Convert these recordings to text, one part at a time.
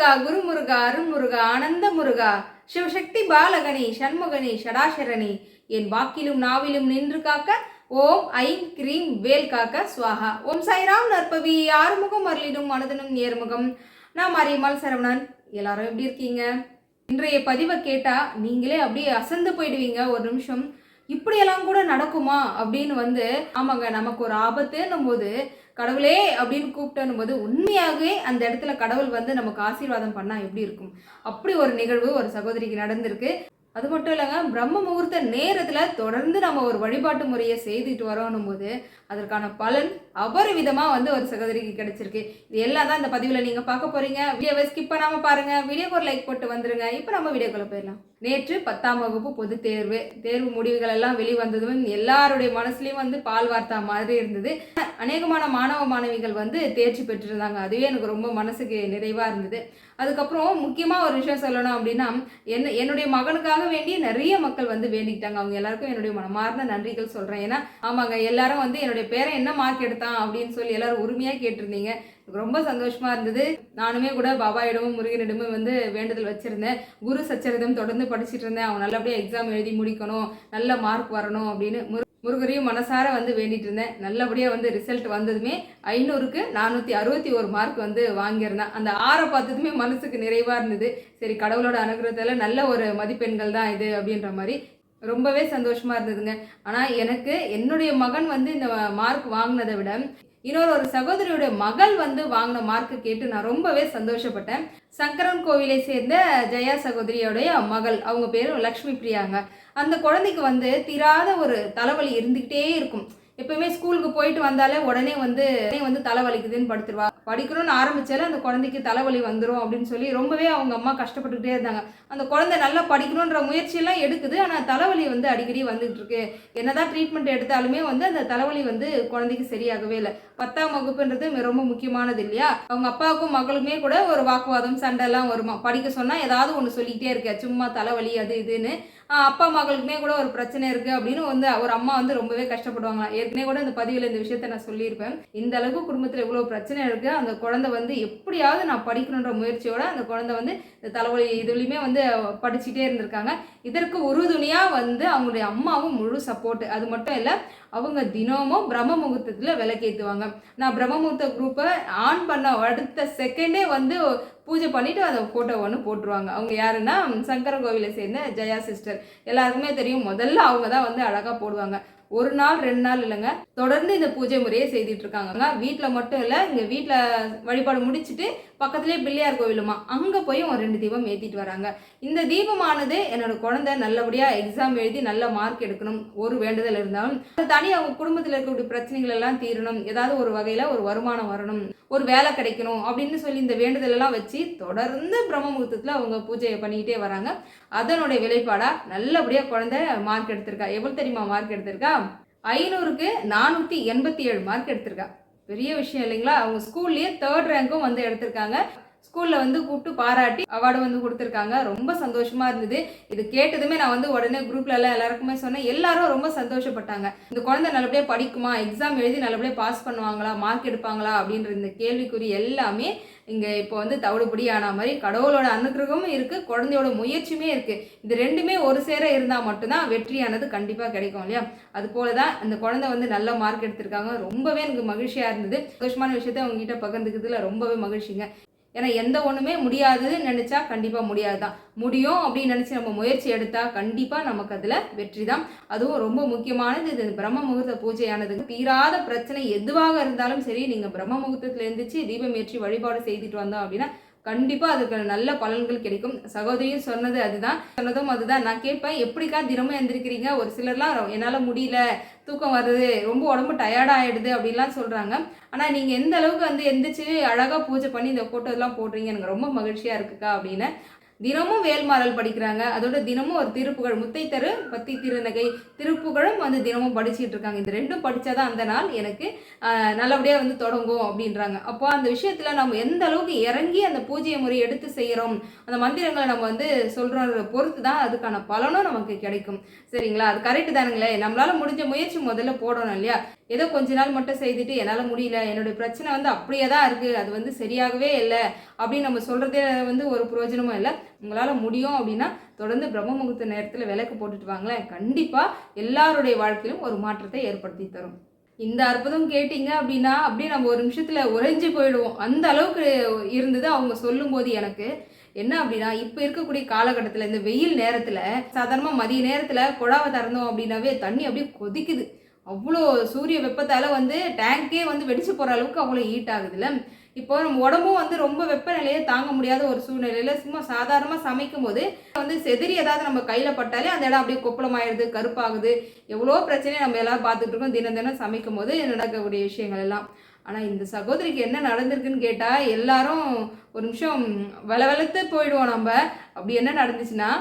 முருகா குருமுருகா அருண்முருகா ஆனந்த முருகா சிவசக்தி பாலகனி சண்முகனி ஷடாசரணி என் வாக்கிலும் நாவிலும் நின்று காக்க ஓம் I'm cream வேல் காக்க சுவாகா. ஓம் சாய்ராம் நற்பவி ஆறுமுகம் அருளிடும் மனதனும் நேர்முகம். நான் மாரியம்மாள் சரவணன் எல்லாரும் எப்படி இருக்கீங்க? இன்றைய பதிவை கேட்டால் நீங்களே அப்படியே அசந்து போயிடுவீங்க ஒரு நிமிஷம். இப்படியெல்லாம் கூட நடக்குமா அப்படின்னு வந்து ஆமாங்க நமக்கு ஒரு ஆபத்துன்னும் போது கடவுளே அப்படின்னு கூப்பிட்டனும் போது உண்மையாகவே அந்த இடத்துல கடவுள் வந்து நமக்கு ஆசீர்வாதம் பண்ணால் எப்படி இருக்கும்? அப்படி ஒரு நிகழ்வு ஒரு சகோதரிக்கு நடந்திருக்கு. அது மட்டும் இல்லைங்க பிரம்ம முகூர்த்த நேரத்தில் தொடர்ந்து நம்ம ஒரு வழிபாட்டு முறையை செய்துட்டு வரோன்னும் போது அதற்கான பலன் அபரிவிதமாக வந்து ஒரு சகோதரிக்கு கிடைச்சிருக்கு. இது எல்லாம் தான் இந்த பதிவில் நீங்கள் பார்க்க போகிறீங்க வீடியோவை ஸ்கிப் பண்ணாமல் பாருங்கள் வீடியோக்கு ஒரு லைக் போட்டு வந்துடுங்க இப்போ நம்ம வீடியோக்குள்ளே போயிடலாம். நேற்று பத்தாம் வகுப்பு பொது தேர்வு தேர்வு முடிவுகள் எல்லாம் வெளிவந்ததும் எல்லாருடைய மனசுலயும் வந்து பால் வார்த்தா மாதிரி இருந்தது. அநேகமான மாணவ மாணவிகள் வந்து தேர்ச்சி பெற்றிருந்தாங்க. அதுவே எனக்கு ரொம்ப மனசுக்கு நிறைவா இருந்தது. அதுக்கப்புறம் முக்கியமாக ஒரு விஷயம் சொல்லணும் அப்படின்னா என்ன என்னுடைய மகனுக்காக வேண்டி நிறைய மக்கள் வந்து வேண்டிக்கிட்டாங்க. அவங்க எல்லாருக்கும் என்னுடைய மனமார்ந்த நன்றிகள் சொல்கிறேன் ஏன்னா ஆமாங்க எல்லாரும் வந்து என்னுடைய பேரை என்ன மார்க் எடுத்தான் அப்படின்னு சொல்லி எல்லாரும் உரிமையாக கேட்டிருந்தீங்க. ரொம்ப சந்தோஷமா இருந்தது. நானுமே கூட பாபாயிடமும் முருகனிடமும் வந்து வேண்டுதல் வச்சிருந்தேன். குரு சச்சரிதம் தொடர்ந்து படிச்சிட்டு இருந்தேன். அவன் நல்லபடியாக எக்ஸாம் எழுதி முடிக்கணும். நல்ல மார்க் வரணும் அப்படின்னு முரு முருகரையும் மனசார வந்து வேண்டிட்டு இருந்தேன். நல்லபடியாக வந்து ரிசல்ட் வந்ததுமே ஐநூறுக்கு நானூற்றி அறுபத்தி ஒரு மார்க் வந்து வாங்கியிருந்தேன். அந்த ஆறை பார்த்ததுமே மனசுக்கு நிறைவாக இருந்தது. சரி கடவுளோட அனுகிரகத்தில் நல்ல ஒரு மதிப்பெண்கள் தான் இது அப்படின்ற மாதிரி ரொம்பவே சந்தோஷமாக இருந்ததுங்க. ஆனால் எனக்கு என்னுடைய மகன் வந்து இந்த மார்க் வாங்கினதை விட இன்னொரு ஒரு சகோதரியுடைய மகள் வந்து வாங்கின மார்க்கு கேட்டு நான் ரொம்பவே சந்தோஷப்பட்டேன். சங்கரன் கோவிலை சேர்ந்த ஜெயா சகோதரியோடைய மகள் அவங்க பேர் லக்ஷ்மி பிரியாங்க. அந்த குழந்தைக்கு வந்து தீராத ஒரு தலைவலி இருந்துக்கிட்டே இருக்கும். எப்பவுமே ஸ்கூலுக்கு போயிட்டு வந்தாலே உடனே வந்து உடனே வந்து தலைவலிக்குதுன்னு படுத்துருவா. படிக்கணும்னு ஆரம்பிச்சாலே அந்த குழந்தைக்கு தலைவலி வந்துடும் அப்படின்னு சொல்லி ரொம்பவே அவங்க அம்மா கஷ்டப்பட்டுக்கிட்டே இருந்தாங்க. அந்த குழந்தை நல்லா படிக்கணுன்ற முயற்சியெல்லாம் எடுக்குது. ஆனால் தலைவலி வந்து அடிக்கடி வந்துகிட்டு இருக்கு என்னதான் ட்ரீட்மெண்ட் எடுத்தாலுமே வந்து அந்த தலைவலி வந்து குழந்தைக்கு சரியாகவே இல்லை. பத்தாம் வகுப்புன்றது ரொம்ப முக்கியமானது இல்லையா? அவங்க அப்பாவுக்கும் மகளுமே கூட ஒரு வாக்குவாதம் சண்டை எல்லாம் வருமா? படிக்க சொன்னால் ஏதாவது ஒன்று சொல்லிக்கிட்டே இருக்க சும்மா தலைவலி அது இதுன்னு. அப்பா மகளுக்குமே கூட ஒரு பிரச்சனை இருக்குது அப்படின்னு வந்து ஒரு அம்மா வந்து ரொம்பவே கஷ்டப்படுவாங்க. ஏற்கனவே கூட இந்த பதிவில் இந்த விஷயத்த நான் சொல்லியிருப்பேன். இந்த அளவுக்கு குடும்பத்தில் இவ்வளோ பிரச்சனை இருக்குது அந்த குழந்தை வந்து எப்படியாவது நான் படிக்கணுன்ற முயற்சியோட அந்த குழந்தை வந்து இந்த தலைவலி இதுலையுமே வந்து படிச்சுட்டே இருந்திருக்காங்க. இதற்கு உறுதுணையாக வந்து அவங்களுடைய அம்மாவும் முழு சப்போர்ட் அது மட்டும் இல்லை அவங்க தினமும் பிரம்ம முகூர்த்தத்தில் விளக்கேற்றுவாங்க நான் பிரம்ம முகூர்த்த குரூப்பை ஆன் பண்ண அடுத்த செகண்டே வந்து பூஜை பண்ணிவிட்டு அந்த ஃபோட்டோ ஒன்று போட்டுருவாங்க. அவங்க யாருன்னா சங்கர கோவிலை சேர்ந்த ஜெயா சிஸ்டர் எல்லாருக்குமே தெரியும் முதல்ல அவங்க தான் வந்து அழகாக போடுவாங்க. ஒரு நாள் ரெண்டு நாள் இல்லைங்க. தொடர்ந்து இந்த பூஜை முறையை செய்துட்டு இருக்காங்க. வீட்டில் மட்டும் இல்லை இங்கே வீட்டில் வழிபாடு முடிச்சுட்டு பக்கத்துலேயே பிள்ளையார் கோவிலுமா? அங்கே போய் ஒரு ரெண்டு தீபம் ஏற்றிட்டு வராங்க. இந்த தீபமானது என்னோட குழந்தை நல்லபடியாக எக்ஸாம் எழுதி நல்ல மார்க் எடுக்கணும். ஒரு வேண்டுதல் இருந்தாலும் அது தனி அவங்க குடும்பத்தில் இருக்கக்கூடிய பிரச்சனைகள் எல்லாம் தீரணும். ஏதாவது ஒரு வகையில் ஒரு வருமானம் வரணும். ஒரு வேலை கிடைக்கணும் அப்படின்னு சொல்லி இந்த வேண்டுதல் எல்லாம் வச்சு தொடர்ந்து பிரம்ம முகூர்த்தத்தில் அவங்க பூஜையை பண்ணிக்கிட்டே வராங்க. அதனுடைய விலைப்பாடாக நல்லபடியாக குழந்தை மார்க் எடுத்திருக்கா. எவ்வளோ தெரியுமா மார்க் எடுத்திருக்கா? ஐநூறுக்கு நானூற்றி எண்பத்தி ஏழு மார்க் எடுத்திருக்கா. பெரிய விஷயம் இல்லைங்களா? அவங்க ஸ்கூல்லேயே தேர்ட் ரேங்க்கும் வந்து எடுத்திருக்காங்க. ஸ்கூலில் வந்து கூப்பிட்டு பாராட்டி அவார்டு வந்து கொடுத்துருக்காங்க. ரொம்ப சந்தோஷமாக இருந்தது. இது கேட்டதுமே நான் வந்து உடனே குரூப்பில் எல்லாம் எல்லாருக்குமே சொன்னேன். எல்லாரும் ரொம்ப சந்தோஷப்பட்டாங்க. இந்த குழந்தை நல்லபடியாக படிக்குமா? எக்ஸாம் எழுதி நல்லபடியாக பாஸ் பண்ணுவாங்களா? மார்க் எடுப்பாங்களா? அப்படின்ற இந்த கேள்விக்குறி எல்லாமே இங்கே இப்போ வந்து தவிடுபடி ஆன மாதிரி கடவுளோட அனுகிரகமும் இருக்குது குழந்தையோட முயற்சியுமே இருக்குது இது ரெண்டுமே ஒரு சேர இருந்தால் மட்டும்தான் வெற்றியானது கண்டிப்பாக கிடைக்கும் இல்லையா? அது போல தான் அந்த குழந்தை வந்து நல்ல மார்க் எடுத்திருக்காங்க. ரொம்பவே எனக்கு மகிழ்ச்சியாக இருந்தது. சந்தோஷமான விஷயத்த உங்ககிட்ட பகிர்ந்துக்கிறதுல ரொம்பவே மகிழ்ச்சிங்க. ஏன்னா எந்த ஒன்றுமே முடியாதுன்னு நினச்சா கண்டிப்பாக முடியாது தான் முடியும் அப்படின்னு நினச்சி நம்ம முயற்சி எடுத்தால் கண்டிப்பாக நமக்கு அதில் வெற்றி தான் அதுவும் ரொம்ப முக்கியமானது இது. பிரம்ம முகூர்த்த பூஜையானது தீராத பிரச்சனை எதுவாக இருந்தாலும் சரி நீங்கள் பிரம்ம முகூர்த்தத்தில் இருந்துச்சு தீபம் ஏற்றி வழிபாடு செய்துட்டு வந்தோம் அப்படின்னா கண்டிப்பாக அதுக்கு நல்ல பலன்கள் கிடைக்கும். சகோதரியும் சொன்னது அதுதான். சொன்னதும் அதுதான். நான் கேட்பேன் எப்படிக்கா தினமும் எந்திரிக்கிறீங்க? ஒரு சிலர்லாம் என்னால் முடியல தூக்கம் வருது ரொம்ப உடம்பு டயர்ட் ஆயிடுது அப்படிலாம் சொல்கிறாங்க ஆனால் நீங்கள் எந்த அளவுக்கு வந்து எந்திரிச்சு அழகாக பூஜை பண்ணி இந்த ஃபோட்டோ போடுறீங்க? எனக்கு ரொம்ப மகிழ்ச்சியாக இருக்குக்கா அப்படின்னு தினமும் வேல்மாறல் படிக்கிறாங்க. அதோட தினமும் ஒரு திருப்புகழ் முத்தை தரு பத்தி திருநகை திருப்புகழும் வந்து தினமும் படிச்சிட்டு இருக்காங்க. இந்த ரெண்டும் படித்தாதான் அந்த நாள் எனக்கு நல்லபடியாக வந்து தொடங்கும் அப்படின்றாங்க. அப்போ அந்த விஷயத்தில் நம்ம எந்த அளவுக்கு இறங்கி அந்த பூஜை முறை எடுத்து செய்கிறோம் அந்த மந்திரங்களை நம்ம வந்து சொல்கிற பொறுத்து தான் அதுக்கான பலனும் நமக்கு கிடைக்கும். சரிங்களா? அது கரெக்டு தானுங்களே. நம்மளால முடிஞ்ச முயற்சி முதல்ல போடணும் இல்லையா? ஏதோ கொஞ்ச நாள் மட்டும் செய்துட்டு என்னால் முடியல என்னுடைய பிரச்சனை வந்து அப்படியே தான் இருக்குது அது வந்து சரியாகவே இல்லை அப்படின்னு நம்ம சொல்கிறதே வந்து ஒரு பிரயோஜனமும் இல்லை. உங்களால் முடியும் அப்படின்னா தொடர்ந்து பிரம்ம முகூர்த்த நேரத்தில் விளக்கு போட்டுட்டு வாங்களேன். கண்டிப்பாக எல்லாருடைய வாழ்க்கையிலும் ஒரு மாற்றத்தை ஏற்படுத்தி தரும். இந்த அற்புதம் கேட்டிங்க அப்படின்னா அப்படியே நம்ம ஒரு நிமிஷத்தில் உறைஞ்சி போயிடுவோம். அந்த அளவுக்கு இருந்தது அவங்க சொல்லும்போது எனக்கு. என்ன அப்படின்னா இப்போ இருக்கக்கூடிய காலகட்டத்தில் இந்த வெயில் நேரத்தில் சாதாரணமாக மதிய நேரத்தில் குழாவை திறந்தோம் அப்படின்னாவே தண்ணி அப்படியே கொதிக்குது. அவ்வளோ சூரிய வெப்பத்தால் வந்து டேங்கே வந்து வெடிச்சு போகிற அளவுக்கு அவ்வளோ ஹீட் ஆகுதுல்ல. இப்போ நம்ம உடம்பும் வந்து ரொம்ப வெப்பநிலையை தாங்க முடியாத ஒரு சூழ்நிலையில் சும்மா சாதாரணமாக சமைக்கும் போது வந்து செதறி ஏதாவது நம்ம கையில் பட்டாலே அந்த இடம் அப்படியே கொப்பளமாயிடுது கருப்பாகுது. எவ்வளோ பிரச்சனையை நம்ம எல்லாரும் பார்த்துட்டு இருக்கோம். தினம் தினம் சமைக்கும் போது நடக்கக்கூடிய விஷயங்கள் எல்லாம். ஆனால் இந்த சகோதரிக்கு என்ன நடந்திருக்குன்னு கேட்டால் எல்லாரும் ஒரு நிமிஷம் வெல வெளுத்து போயிடுவோம் நம்ம. அப்படி என்ன நடந்துச்சுன்னா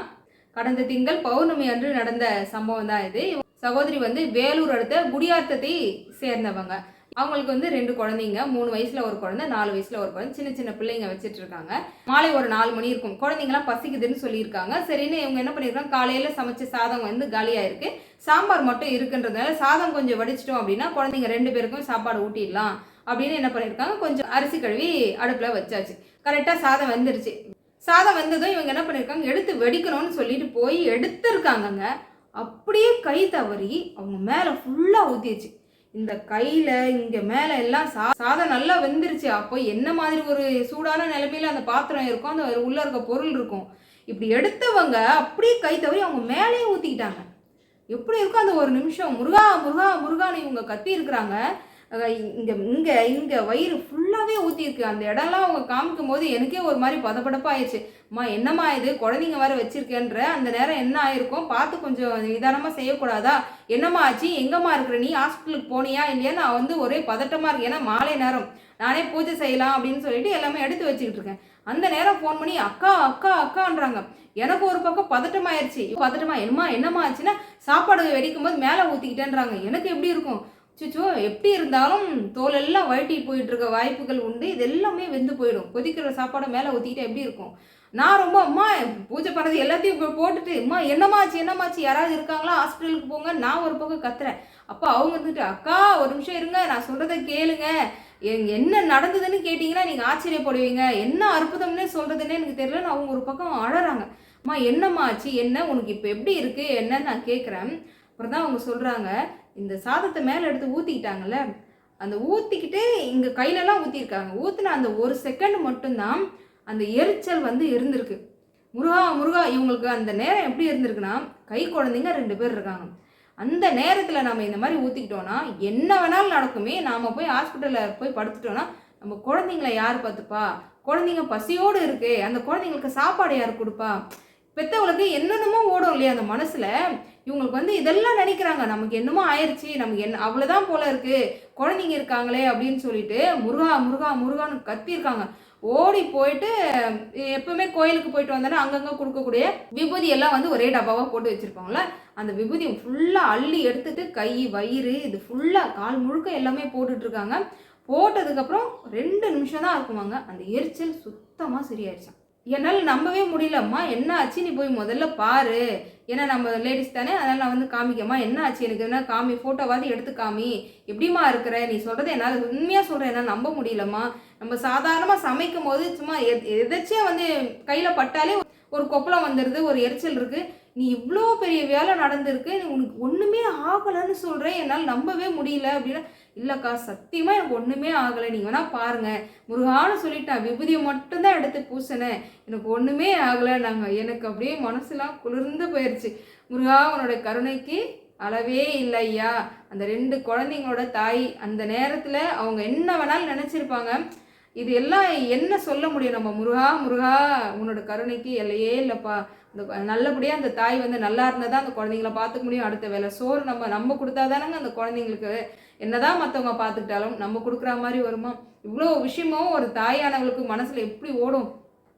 கடந்த திங்கள் பௌர்ணமி அன்று நடந்த சம்பவம் தான் இது. சகோதரி வந்து வேலூர் அடுத்த குடியாத்தத்தை சேர்ந்தவங்க. அவங்களுக்கு வந்து ரெண்டு குழந்தைங்க மூணு வயசுல ஒரு குழந்தை நாலு வயசுல ஒரு குழந்தை. சின்ன சின்ன பிள்ளைங்க வச்சுட்டு இருக்காங்க மாலை ஒரு நாலு மணி இருக்கும். குழந்தைங்களாம் பசிக்குதுன்னு சொல்லியிருக்காங்க. சரின்னு இவங்க என்ன பண்ணியிருக்காங்க? காலையில சமைச்ச சாதம் வந்து காலியா இருக்கு சாம்பார் மட்டும் இருக்குன்றதுனால சாதம் கொஞ்சம் வடிச்சிட்டோம் அப்படின்னா குழந்தைங்க ரெண்டு பேருக்கும் சாப்பாடு ஊட்டிடலாம் அப்படின்னு என்ன பண்ணியிருக்காங்க? கொஞ்சம் அரிசி கழுவி அடுப்பில் வச்சாச்சு. கரெக்டாக சாதம் வந்துருச்சு. சாதம் வந்ததும் இவங்க என்ன பண்ணியிருக்காங்க? எடுத்து வெடிக்கணும்னு சொல்லிட்டு போய் எடுத்திருக்காங்கங்க. அப்படியே கை தவறி அவங்க மேலே ஃபுல்லாக ஊற்றிடுச்சு இந்த கையில் இங்கே மேலே எல்லாம் சா சாதம் நல்லா வெந்துருச்சு. அப்போ என்ன மாதிரி ஒரு சூடான நிலைமையில் அந்த பாத்திரம் இருக்கும் அந்த உள்ளே இருக்க பொருள் இருக்கும். இப்படி எடுத்தவங்க அப்படியே கை தவறி அவங்க மேலேயே ஊற்றிக்கிட்டாங்க எப்படி இருக்கும் அந்த ஒரு நிமிஷம்? முருகா முருகா முருகான்னு இவங்க கத்தி இருக்கிறாங்க. இங்கே இங்கே இங்கே வயிறு ஃபுல்லாகவே ஊற்றிருக்கு அந்த இடம்லாம் அவங்க காமிக்கும் போது எனக்கே ஒரு மாதிரி பதப்படப்பாயிடுச்சு அம்மா என்னம்மா இது? குழந்தைங்க வேறு வச்சிருக்கேன்ற அந்த நேரம் என்ன ஆயிருக்கும்? பார்த்து கொஞ்சம் நிதானமாக செய்யக்கூடாதா? என்னம்மா ஆச்சு? எங்கம்மா இருக்கிற? நீ ஹாஸ்பிட்டலுக்கு போனியா? இல்லையா? நான் வந்து ஒரே பதட்டமாக இருக்கு ஏன்னா மாலை நேரம். நானே பூஜை செய்யலாம் அப்படின்னு சொல்லிட்டு எல்லாமே எடுத்து வச்சுக்கிட்டு இருக்கேன். அந்த நேரம் ஃபோன் பண்ணி அக்கா அக்கா அக்கான்றாங்க. எனக்கு ஒரு பக்கம் பதட்டமாயிருச்சு. பதட்டமா என்னம்மா என்னம்மா ஆச்சுன்னா சாப்பாடு வெடிக்கும் போது மேலே ஊற்றிக்கிட்டேன்றாங்க எனக்கு எப்படி இருக்கும்? சுச்சோ எப்படி இருந்தாலும் தோலெல்லாம் வழட்டி போயிட்டு இருக்க வாய்ப்புகள் உண்டு. இது எல்லாமே வெந்து போயிடும். கொதிக்கிற சாப்பாடை மேலே ஊற்றிக்கிட்டு எப்படி இருக்கும்? நான் ரொம்ப அம்மா பூஜை பண்ணது எல்லாத்தையும் இப்போ போட்டுட்டு அம்மா என்னமாச்சு என்னமாச்சு யாராவது இருக்காங்களா? ஹாஸ்பிட்டலுக்கு போங்க நான் ஒரு பக்கம் கத்துறேன். அப்போ அவங்க இருந்துட்டு அக்கா ஒரு நிமிஷம் இருங்க நான் சொல்கிறத கேளுங்க. என்ன நடந்ததுன்னு கேட்டிங்கன்னா நீங்கள் ஆச்சரியப்படுவீங்க. என்ன அற்புதம்னே சொல்கிறதுன்னே எனக்கு தெரியலன்னு அவங்க ஒரு பக்கம் அழறாங்க. அம்மா என்னம்மா ஆச்சு என்ன உனக்கு இப்போ எப்படி இருக்குது என்னன்னு நான் கேட்குறேன் அப்புறம் தான் அவங்க சொல்கிறாங்க இந்த சாதத்தை மேலே எடுத்து ஊற்றிக்கிட்டாங்கல்ல அந்த ஊற்றிக்கிட்டு இங்கே கையிலலாம் ஊற்றிருக்காங்க ஊற்றின அந்த ஒரு செகண்ட் மட்டும்தான் அந்த எரிச்சல் வந்து இருந்திருக்கு. முருகா முருகா இவங்களுக்கு அந்த நேரம் எப்படி இருந்திருக்குன்னா கை குழந்தைங்க ரெண்டு பேர் இருக்காங்க. அந்த நேரத்தில் நம்ம இந்த மாதிரி ஊற்றிக்கிட்டோன்னா என்ன வேணாலும் நடக்குமே நாம் போய் ஹாஸ்பிட்டலில் போய் படுத்துட்டோன்னா நம்ம குழந்தைங்கள யார் பார்த்துப்பா? குழந்தைங்க பசியோடு இருக்கு அந்த குழந்தைங்களுக்கு சாப்பாடு யார் கொடுப்பா? பெற்றவங்களுக்கு என்னென்னமோ ஓடும் இல்லையா அந்த மனசில்? இவங்களுக்கு வந்து இதெல்லாம் நினைக்கிறாங்க. நமக்கு என்னமோ ஆயிடுச்சு நமக்கு என்ன அவ்வளோதான் போல இருக்குது குழந்தைங்க இருக்காங்களே அப்படின்னு சொல்லிட்டு முருகா முருகா முருகான்னு கத்தியிருக்காங்க. ஓடி போயிட்டு எப்பவுமே கோயிலுக்கு போயிட்டு வந்தோன்னா அங்கங்கே கொடுக்கக்கூடிய விபூதி எல்லாம் வந்து ஒரே டப்பாவாக போட்டு வச்சுருப்பாங்களே அந்த விபூதி ஃபுல்லாக அள்ளி எடுத்துட்டு கை வயிறு இது ஃபுல்லாக கால் முழுக்க எல்லாமே போட்டுட்ருக்காங்க போட்டதுக்கப்புறம் ரெண்டு நிமிஷம் தான் இருக்குமாங்க. அந்த எரிச்சல் சுத்தமாக சரியாயிடுச்சான் என்னால் நம்பவே முடியலம்மா. என்ன ஆச்சு? நீ போய் முதல்ல பாரு. ஏன்னா நம்ம லேடிஸ் தானே? அதனால் நான் வந்து காமிக்கம்மா. என்ன ஆச்சு? எனக்கு என்ன காமி ஃபோட்டோவாது எடுத்து காமி. எப்படிம்மா இருக்கிற? நீ சொல்கிறது என்னால் உண்மையாக சொல்கிறேன் என்னால் நம்ப முடியலம்மா. நம்ம சாதாரணமாக சமைக்கும் போது சும்மா எதாச்சியாக வந்து கையில் பட்டாலே ஒரு கொப்பளம் வந்துடுது ஒரு எரிச்சல் இருக்குது நீ இவ்வளோ பெரிய வேலை நடந்திருக்கு உனக்கு ஒன்றுமே ஆகலைன்னு சொல்கிறேன் என்னால் நம்பவே முடியல அப்படின்னா இல்லைக்கா சத்தியமாக எனக்கு ஒன்றுமே ஆகலை. நீங்கள் வேணால் பாருங்கள் முருகான்னு சொல்லிட்டேன் விபூதியை மட்டும்தான் எடுத்து பூசினேன். எனக்கு ஒன்றுமே ஆகலை. நாங்கள் எனக்கு அப்படியே மனசுலாம் குளிர்ந்து போயிடுச்சு முருகா உன்னோட கருணைக்கு அளவே இல்லை ஐயா. அந்த ரெண்டு குழந்தைங்களோட தாய் அந்த நேரத்தில் அவங்க என்ன வேணாலும் நினச்சிருப்பாங்க. இது எல்லாம் என்ன சொல்ல முடியும் நம்ம? முருகா முருகா உன்னோட கருணைக்கு எல்லையே இல்லைப்பா. அந்த நல்லபடியாக அந்த தாய் வந்து நல்லா இருந்தால் தான் அந்த குழந்தைங்கள பார்த்துக்க முடியும். அடுத்த வேலை சோறு நம்ம நம்ம கொடுத்தா தானங்க அந்த குழந்தைங்களுக்கு என்னதான் மற்றவங்க பார்த்துக்கிட்டாலும் நம்ம கொடுக்குற மாதிரி வருமா? இவ்வளோ விஷயமும் ஒரு தாயானவங்களுக்கு மனசில் எப்படி ஓடும்?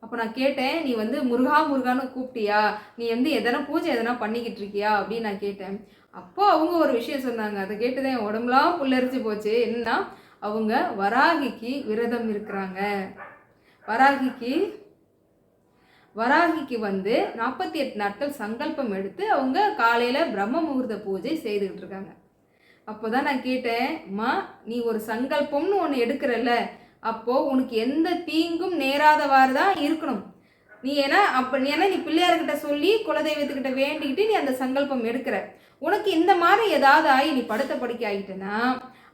அப்போ நான் கேட்டேன் நீ வந்து முருகா முருகான்னு கூப்பிட்டியா? நீ வந்து எதனா பூஜை எதனா பண்ணிக்கிட்டு இருக்கியா அப்படின்னு நான் கேட்டேன். அப்போ அவங்க ஒரு விஷயம் சொன்னாங்க. அதை கேட்டுதான் என் உடம்புலாம் புல்லரிச்சு போச்சு. என்ன அவங்க வராகிக்கு விரதம் இருக்கிறாங்க. வராகிக்கு வராகிக்கு வந்து நாற்பத்தி எட்டு நாட்கள் சங்கல்பம் எடுத்து அவங்க காலையில் பிரம்ம முகூர்த்த பூஜை செய்துக்கிட்டு இருக்காங்க. அப்போதான் நான் கேட்டேன் அம்மா நீ ஒரு சங்கல்பம்னு ஒன்று எடுக்கிறல்ல. அப்போது உனக்கு எந்த தீங்கும் நேராதவாறு தான் இருக்கணும். நீ ஏன்னா அப்போ ஏன்னா நீ பிள்ளையார்கிட்ட சொல்லி குலதெய்வத்துக்கிட்ட வேண்டிக்கிட்டு நீ அந்த சங்கல்பம் எடுக்கிற. உனக்கு இந்த மாதிரி ஏதாவது ஆகி நீ படுத்த படுக்கை ஆகிட்டனா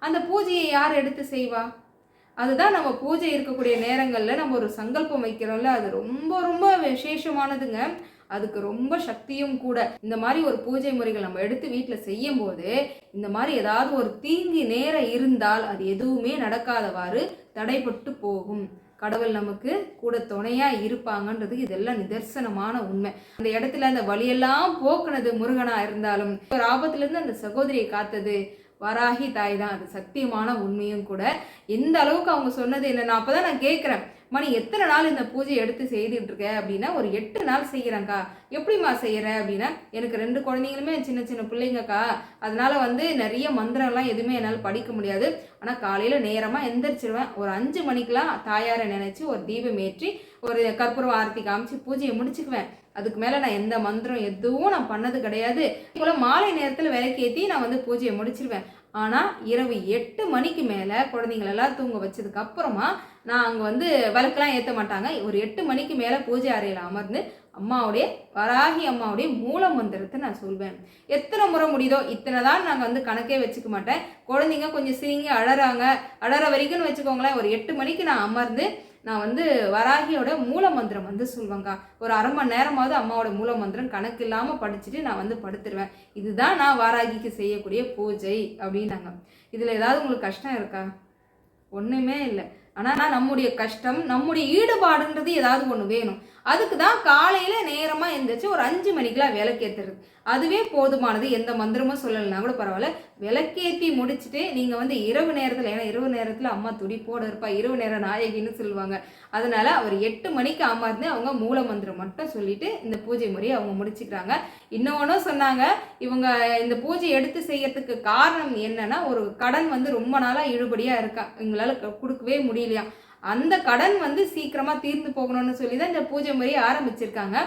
அந்த பூஜையை யார் எடுத்து செய்வா? அதுதான் நம்ம பூஜை இருக்கக்கூடிய நேரங்களில் நம்ம ஒரு சங்கல்பம் வைக்கிறோம்ல. அது ரொம்ப ரொம்ப விசேஷமானதுங்க. அதுக்கு ரொம்ப சக்தியும் கூட. இந்த மாதிரி ஒரு பூஜை முறைகள் நம்ம எடுத்து வீட்டில் செய்யும் போது இந்த மாதிரி ஏதாவது ஒரு தீங்கு நேரம் இருந்தால் அது எதுவுமே நடக்காதவாறு தடைப்பட்டு போகும். கடவுள் நமக்கு கூட துணையா இருப்பாங்கன்றது இதெல்லாம் நிதர்சனமான உண்மை. அந்த இடத்துல அந்த வழியெல்லாம் போக்குனது முருகனா இருந்தாலும் ஒரு ஆபத்துல இருந்து அந்த சகோதரியை காத்தது வராகி தாய் தான். அது சத்தியமான உண்மையும் கூட. எந்த அளவுக்கு அவங்க சொன்னது என்ன நான் அப்பதான் நான் கேட்குறேன். மணி எத்தனை நாள் இந்த பூஜையை எடுத்து செய்துட்டு இருக்க? அப்படின்னா ஒரு எட்டு நாள் செய்கிறேங்க்கா எப்படிம்மா செய்கிற அப்படின்னா எனக்கு ரெண்டு குழந்தைங்களுமே சின்ன சின்ன பிள்ளைங்கக்கா. அதனால வந்து நிறைய மந்திரம்லாம் எதுவுமே என்னால் படிக்க முடியாது. ஆனால் காலையில் நேரமாக எந்திரிச்சிருவேன். ஒரு அஞ்சு மணிக்கெலாம் தாயாரை நினச்சி ஒரு தீபம் ஏற்றி ஒரு கற்பூரம் ஆரத்தி காமிச்சு பூஜையை முடிச்சுக்குவேன். அதுக்கு மேலே நான் எந்த மந்திரம் எதுவும் நான் பண்ணது கிடையாது. போல் மாலை நேரத்தில் விளக்கேற்றி நான் வந்து பூஜையை முடிச்சிருவேன். ஆனால் இரவு எட்டு மணிக்கு மேலே குழந்தைங்களெல்லாம் தூங்க வச்சதுக்கு அப்புறமா நான் அங்கே வந்து விளக்கெல்லாம் ஏற்ற மாட்டாங்க. ஒரு எட்டு மணிக்கு மேலே பூஜை அறையில் அமர்ந்து அம்மாவுடைய வராகி அம்மாவுடைய மூல மந்திரத்தை நான் சொல்வேன். எத்தனை முறை முடியுதோ இத்தனை தான் நாங்கள் வந்து கணக்கே வச்சுக்க மாட்டேன். குழந்தைங்க கொஞ்சம் சிரிங்கி அழறாங்க. அழற வரைக்கும்னு வச்சுக்கோங்களேன். ஒரு எட்டு மணிக்கு நான் அமர்ந்து நான் வந்து வராகியோட மூல மந்திரம் வந்து சொல்லுவேங்க ஒரு அரை மணி நேரமாவது அம்மாவோட மூல மந்திரம் கணக்கு இல்லாமல் படிச்சுட்டு நான் வந்து படுத்துருவேன். இதுதான் நான் வாராகிக்கு செய்யக்கூடிய பூஜை அப்படின்னாங்க. இதில் ஏதாவது உங்களுக்கு கஷ்டம் இருக்கா? ஒன்றுமே இல்லை. ஆனால் நம்முடைய கஷ்டம் நம்முடைய ஈடுபாடுன்றது ஏதாவது ஒன்று வேணும். அதுக்கு தான் காலையில் நேரமாக எழுந்திரிச்சு ஒரு அஞ்சு மணிக்கெலாம் விளக்கேற்றுறது அதுவே போதுமானது. எந்த மந்திரமும் சொல்லலைன்னா கூட பரவாயில்ல. விளக்கேற்றி முடிச்சுட்டு நீங்கள் வந்து இரவு நேரத்தில் ஏன்னா இரவு நேரத்தில் அம்மா துடிப்போடு இருப்பா. இரவு நேரம் நாயகின்னு சொல்லுவாங்க. அதனால் அவர் எட்டு மணிக்கு அமர்ந்து அவங்க மூல மந்திரம் மட்டும் சொல்லிட்டு இந்த பூஜை முறையை அவங்க முடிச்சுக்கிறாங்க. இன்னொன்றும் சொன்னாங்க இவங்க இந்த பூஜை எடுத்து செய்யறதுக்கு காரணம் என்னன்னா ஒரு கடன் வந்து ரொம்ப நாளாக இழுபடியாக இருக்கா. எங்களால் க- கொடுக்கவே முடியலையா அந்த கடன் வந்து சீக்கிரமாக தீர்ந்து போகணும்னு சொல்லி தான் இந்த பூஜை முறையை ஆரம்பிச்சிருக்காங்க.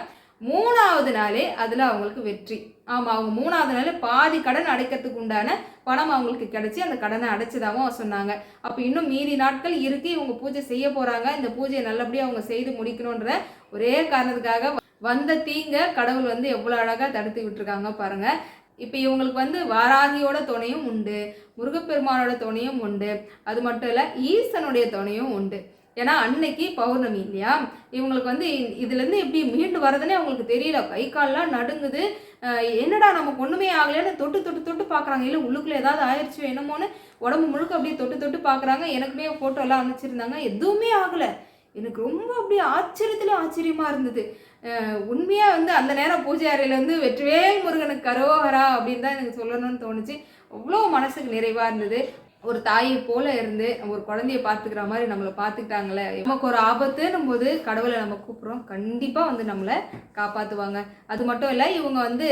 மூணாவது நாளே அதில் அவங்களுக்கு வெற்றி. ஆமாம் அவங்க மூணாவது நாள் பாதி கடன் அடைக்கிறதுக்கு உண்டான பணம் அவங்களுக்கு கிடைச்சி அந்த கடனை அடைச்சதாகவும் சொன்னாங்க. அப்போ இன்னும் மீதி நாட்கள் இருக்கு இவங்க பூஜை செய்ய போகிறாங்க இந்த பூஜையை நல்லபடியாக அவங்க செய்து முடிக்கணுன்ற ஒரே காரணத்துக்காக வந்த தீங்க கடவுள் வந்து எவ்வளோ அழகாக தடுத்து விட்டுருக்காங்க பாருங்கள் இப்போ இவங்களுக்கு வந்து வாராகியோட துணையும் உண்டு முருகப்பெருமானோட துணையும் உண்டு. அது மட்டும் இல்லை ஈசனுடைய துணையும் உண்டு. ஏன்னா அன்னைக்கு பௌர்ணமி இல்லையா? இவங்களுக்கு வந்து இ- இதுலேருந்து எப்படி மீண்டு வரதுன்னே அவங்களுக்கு தெரியல. கை கால்லாம் நடுங்குது. என்னடா நமக்கு ஒன்றுமே ஆகலைன்னு தொட்டு தொட்டு தொட்டு பார்க்குறாங்க இல்லை உள்ளுக்குள்ளே ஏதாவது ஆயிடுச்சு என்னமோன்னு உடம்பு முழுக்க அப்படியே தொட்டு தொட்டு பார்க்குறாங்க எனக்குமே ஃபோட்டோ எல்லாம் அனுப்பிச்சிருந்தாங்க. எதுவுமே ஆகலை. எனக்கு ரொம்ப அப்படியே ஆச்சரியத்தில் ஆச்சரியமாக இருந்தது. உண்மையாக வந்து அந்த நேரம் பூஜை அறையில வெற்றிவேல் முருகனுக்கு கரோகரா அப்படின்னு தான் எனக்கு சொல்லணும்னு தோணுச்சு. அவ்வளோ மனசுக்கு நிறைவாக இருந்தது. ஒரு தாயை போல இருந்து ஒரு குழந்தைய பார்த்துக்கிற மாதிரி நம்மளை பார்த்துக்கிட்டாங்களே. நமக்கு ஒரு ஆபத்துன்னும் போது கடவுளை நம்ம கூப்பிட்றோம். கண்டிப்பாக வந்து நம்மளை காப்பாற்றுவாங்க அது மட்டும் இல்லை இவங்க வந்து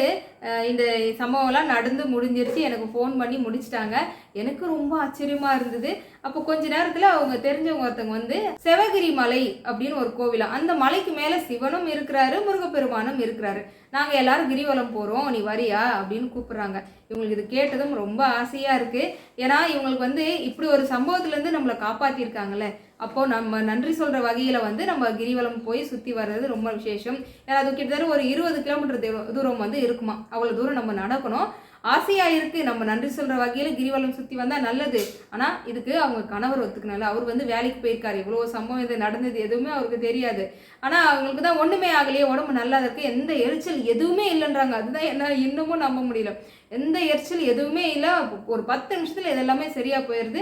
இந்த சம்பவம்லாம் நடந்து முடிஞ்சிருச்சு. எனக்கு ஃபோன் பண்ணி முடிச்சிட்டாங்க. எனக்கு ரொம்ப ஆச்சரியமா இருந்தது. அப்போ கொஞ்ச நேரத்தில் அவங்க தெரிஞ்சவங்க ஒருத்தவங்க வந்து சிவகிரி மலை அப்படின்னு ஒரு கோவிலா அந்த மலைக்கு மேலே சிவனும் இருக்கிறாரு முருகப்பெருமானும் இருக்கிறாரு. நாங்கள் எல்லாரும் கிரிவலம் போகிறோம் நீ வரியா? அப்படின்னு கூப்பிட்றாங்க. இவங்களுக்கு இது கேட்டதும் ரொம்ப ஆசையாக இருக்குது ஏன்னா இவங்களுக்கு வந்து இப்படி ஒரு சம்பவத்துலேருந்து நம்மளை காப்பாற்றிருக்காங்கல்ல அப்போது நம்ம நன்றி சொல்கிற வகையில் வந்து நம்ம கிரிவலம் போய் சுற்றி வர்றது ரொம்ப விசேஷம். ஏன்னா அது கிட்டத்தட்ட ஒரு இருபது கிலோமீட்டர் தூரம் வந்து இருக்குமா? அவ்வளோ தூரம் நம்ம நடக்கணும். ஆசையாக இருக்குது நம்ம நன்றி சொல்கிற வகையில் கிரிவலம் சுற்றி வந்தால் நல்லது. ஆனால் இதுக்கு அவங்க கணவர் ஒத்துக்கனால அவர் வந்து வேலைக்கு போயிருக்காரு. இவ்வளோ சம்பவம் இது நடந்தது எதுவுமே அவருக்கு தெரியாது. ஆனால் அவங்களுக்கு தான் ஒன்றுமே ஆகலையே. உடம்பு நல்லா இருக்குது எந்த எரிச்சல் எதுவுமே இல்லைன்றாங்க. அதுதான் என்ன இன்னமும் நம்ப முடியல. எந்த எரிச்சல் எதுவுமே இல்லை. ஒரு பத்து நிமிஷத்தில் இதெல்லாமே சரியாக போயிடுது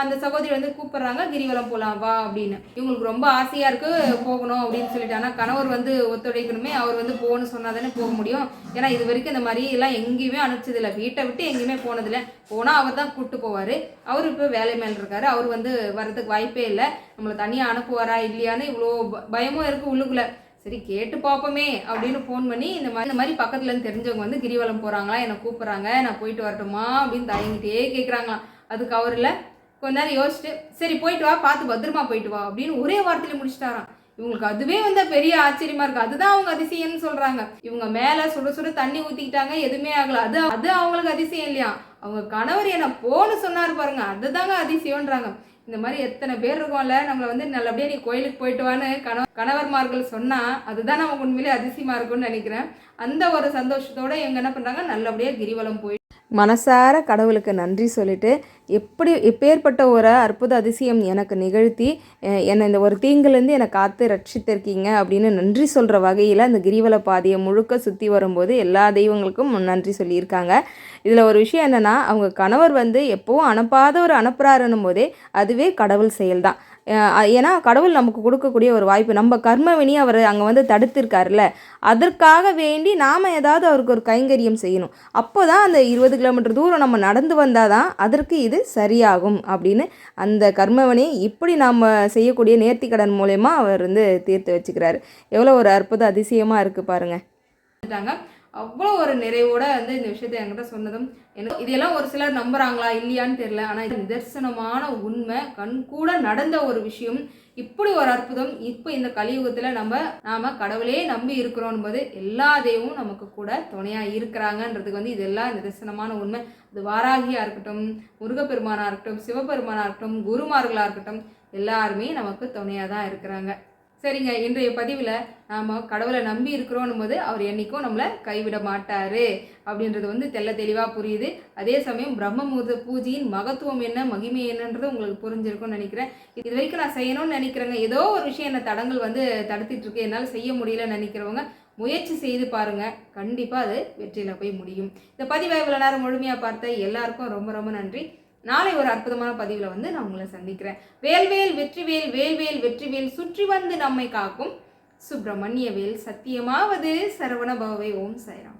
அந்த சகோதரி வந்து கூப்பிட்றாங்க கிரிவலம் போகலாம் வா அப்படின்னு. இவங்களுக்கு ரொம்ப ஆசையாக இருக்குது போகணும் அப்படின்னு சொல்லிட்டு. ஆனால் கணவர் வந்து ஒத்துழைக்கணுமே அவர் வந்து போகணும்னு சொன்னால் தானே போக முடியும். ஏன்னா இது வரைக்கும் இந்த மாதிரி எல்லாம் எங்கேயுமே அனுப்பிச்சதில்லை. வீட்டை விட்டு எங்கேயுமே போனதில்லை. போனால் அவர் தான் கூப்பிட்டு போவார். அவர் இப்போ வேலை மேலே இருக்காரு. அவர் வந்து வர்றதுக்கு வாய்ப்பே இல்லை. நம்மளை தனியாக அனுப்புவாரா இல்லையான்னு இவ்வளோ பயமும் இருக்குது உள்ளுக்குள்ளே. சரி கேட்டு பார்ப்போமே அப்படின்னு ஃபோன் பண்ணி இந்த மாதிரி இந்த மாதிரி பக்கத்துலேருந்து தெரிஞ்சவங்க வந்து கிரிவலம் போகிறாங்களா என்னை கூப்பிட்றாங்க நான் போயிட்டு வரட்டுமா அப்படின்னு தயங்கிட்டே கேட்குறாங்களாம் அதுக்கு அவர் இல்லை. கொஞ்ச நேரம் யோசிச்சுட்டு சரி போயிட்டு வா பார்த்து பத்திரமா போயிட்டு வா அப்படின்னு ஒரே வார்த்தையில முடிச்சிட்டாராம். இவங்களுக்கு அதுவே வந்து பெரிய ஆச்சரியமா இருக்கு. அதுதான் அவங்க அதிசயம்னு சொல்றாங்க. இவங்க மேல சுட சுட தண்ணி ஊத்திக்கிட்டாங்க எதுவுமே ஆகல. அது அது அவங்களுக்கு அதிசயம் இல்லையா? அவங்க கணவர் என்னை போன்னு சொன்னார் பாருங்க. அதுதாங்க அதிசயம்ன்றாங்க. இந்த மாதிரி எத்தனை பேர் இருக்கோம்ல நம்மளை வந்து நல்லபடியாக நீ கோயிலுக்கு போயிட்டு வான்னு கணவ கணவர்மார்கள் சொன்னால் அதுதான் நமக்கு உண்மையிலே அதிசயமாக இருக்கும்னு நினைக்கிறேன். அந்த ஒரு சந்தோஷத்தோட இவங்க என்ன பண்ணுறாங்க நல்லபடியாக கிரிவலம் போய் மனசார கடவுளுக்கு நன்றி சொல்லிட்டு எப்படி எப்பேற்பட்ட ஒரு அற்புத அதிசயம் எனக்கு நிகழ்த்தி என்னை இந்த ஒரு தீங்குலேருந்து என்னை காத்து ரட்சித்திருக்கீங்க அப்படின்னு நன்றி சொல்கிற வகையில் அந்த கிரிவல பாதையை முழுக்க சுற்றி வரும்போது எல்லா தெய்வங்களுக்கும் நன்றி சொல்லியிருக்காங்க. இதில் ஒரு விஷயம் என்னென்னா அவங்க கணவர் வந்து எப்போவும் அனுப்பாத ஒரு அனுப்புகிறாருன்னும் போதே அதுவே கடவுள் செயல்தான். ஏன்னா கடவுள் நமக்கு கொடுக்கக்கூடிய ஒரு வாய்ப்பு நம்ம கர்மவினி அவர் அங்கே வந்து தடுத்திருக்காருல்ல அதற்காக வேண்டி நாம் ஏதாவது அவருக்கு ஒரு கைங்கரியம் செய்யணும். அப்போ தான் அந்த இருபது கிலோமீட்டர் தூரம் நம்ம நடந்து வந்தால் தான் அதற்கு இது சரியாகும் அப்படின்னு அந்த கர்மவனை இப்படி நாம் செய்யக்கூடிய நேர்த்திக்கடன் மூலயமா அவர் வந்து தீர்த்து வச்சுக்கிறாரு. எவ்வளோ ஒரு அற்புத அதிசயமாக இருக்குது பாருங்கள் அவ்வளோ ஒரு நிறைவோட வந்து இந்த விஷயத்தை என்கிட்ட சொன்னதும் எனக்கு இதெல்லாம் ஒரு சிலர் நம்புறாங்களா இல்லையான்னு தெரியல. ஆனால் இது நிதர்சனமான உண்மை. கண் கூட நடந்த ஒரு விஷயம். இப்படி ஒரு அற்புதம். இப்போ இந்த கலியுகத்தில் நம்ம நாம் கடவுளே நம்பி இருக்கிறோம் போது எல்லா தெய்வமும் நமக்கு கூட துணையாக இருக்கிறாங்கன்றதுக்கு வந்து இதெல்லாம் நிதர்சனமான உண்மை. அது வாராகியாக இருக்கட்டும் முருகப்பெருமானாக இருக்கட்டும் சிவபெருமானாக இருக்கட்டும் குருமார்களாக இருக்கட்டும் எல்லாருமே நமக்கு துணையாக தான் இருக்கிறாங்க. சரிங்க இன்றைய பதிவில் நாம் கடவுளை நம்பி இருக்கிறோன்னும் போது அவர் என்றைக்கும் நம்மளை கைவிட மாட்டார் அப்படின்றது வந்து தெள்ள தெளிவாக புரியுது. அதே சமயம் பிரம்ம முகூர்த்த பூஜையின் மகத்துவம் என்ன மகிமை என்னன்றது உங்களுக்கு புரிஞ்சிருக்கும்னு நினைக்கிறேன். இது வரைக்கும் நான் செய்யணும்னு நினைக்கிறேங்க. ஏதோ ஒரு விஷயம் என்ன தடங்கள் வந்து தடுத்துட்டு இருக்கு. என்னால் செய்ய முடியலன்னு நினைக்கிறவங்க முயற்சி செய்து பாருங்க. கண்டிப்பாக அது வெற்றியில் போய் முடியும். இந்த பதிவை இவ்வளோ நேரம் முழுமையாக பார்த்த எல்லாருக்கும் ரொம்ப ரொம்ப நன்றி. நாளை ஒரு அற்புதமான பதிவில் வந்து நான் உங்களை சந்திக்கிறேன். வேல்வேல் வெற்றிவேல் வேல்வேல் வெற்றிவேல் சுற்றி வந்து நம்மை காக்கும் சுப்பிரமணிய வேல் சத்தியமாவது சரவண பவவே ஓம் சாய்ராம்.